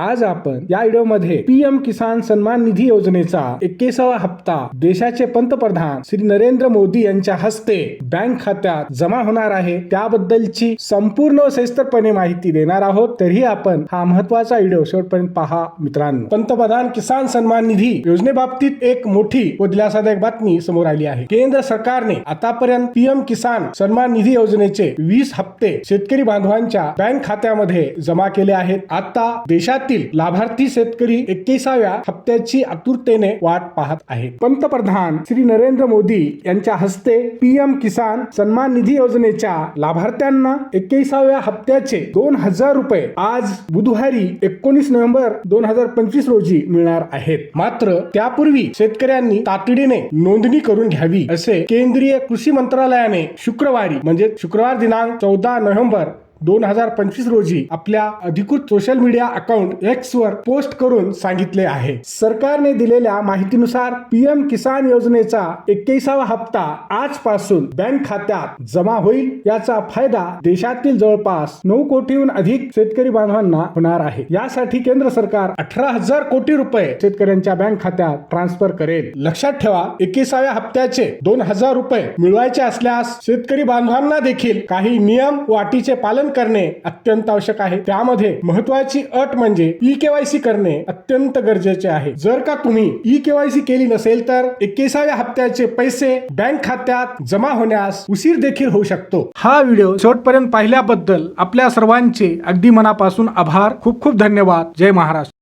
आज आपण या व्हिडिओमध्ये पीएम किसान सन्मान निधी योजनेचा एक्केसावा हप्ता देशाचे पंतप्रधान श्री नरेंद्र मोदी यांच्या हस्ते बँक खात्यात जमा होणार आहे. त्याबद्दलची संपूर्ण सविस्तरपणे माहिती देणार आहोत. तरीही आपण हा महत्त्वाचा व्हिडिओ शेवटपर्यंत पहा मित्रांनो. पंतप्रधान किसान सन्मान निधी योजनेबाबतीत एक मोठी व दिलासादायक बातमी समोर आली आहे. केंद्र सरकारने आतापर्यंत पीएम किसान सन्मान निधी योजनेचे वीस हप्ते शेतकरी बांधवांच्या बँक खात्यामध्ये जमा केले आहेत. आता देशात देशातील लाभार्थी शेतकरी एक्केसाव्या हप्त्याची आतुरतेने वाट पाहत आहेत. पंतप्रधान श्री नरेंद्र मोदी यांच्या हस्ते पीएम किसान सन्मान निधी योजनेच्या लाभार्थ्यांना एक्केसाव्या हप्त्याचे दोन हजार रुपये आज बुधवारी एकोणीस नोव्हेंबर दोन हजार पंचवीस रोजी मिळणार आहेत. मात्र त्यापूर्वी शेतकऱ्यांनी तातडीने नोंदणी करून घ्यावी असे केंद्रीय कृषी मंत्रालयाने शुक्रवारी म्हणजे शुक्रवार दिनांक चौदा नोव्हेंबर दोन हजार पंचवीस रोजी आपल्या अधिकृत सोशल मीडिया अकाउंट एक्स वर पोस्ट करून सांगितले आहे. सरकारने दिलेल्या माहितीनुसार पीएम किसान योजनेचा एक्केसावा हप्ता आजपासून बँक खात्यात जमा होईल याचा फायदा देशातील जवळपास नऊ कोटीहून अधिक शेतकरी बांधवांना होणार आहे. यासाठी केंद्र सरकार अठरा हजार कोटी रुपये शेतकऱ्यांच्या बँक खात्यात ट्रान्सफर करेल. लक्षात ठेवा एकविसाव्या हप्त्याचे दोन हजार रुपये मिळवायचे असल्यास शेतकरी बांधवांना देखील काही नियम व अटीचे पालन करणे अत्यंत आवश्यक आहे. त्यामध्ये महत्वाची अट म्हणजे ई केवायसी करणे अत्यंत गरजेचे आहे. जर का तुम्ही ई केवायसी केली नसेल तर एक्केसाव्या हप्त्याचे पैसे बँक खात्यात जमा होण्यास उशीर देखील होऊ शकतो. हा व्हिडिओ शेवटपर्यंत पाहिल्याबद्दल आपल्या सर्वांचे अगदी मनापासून आभार. खूप खूप धन्यवाद. जय महाराष्ट्र.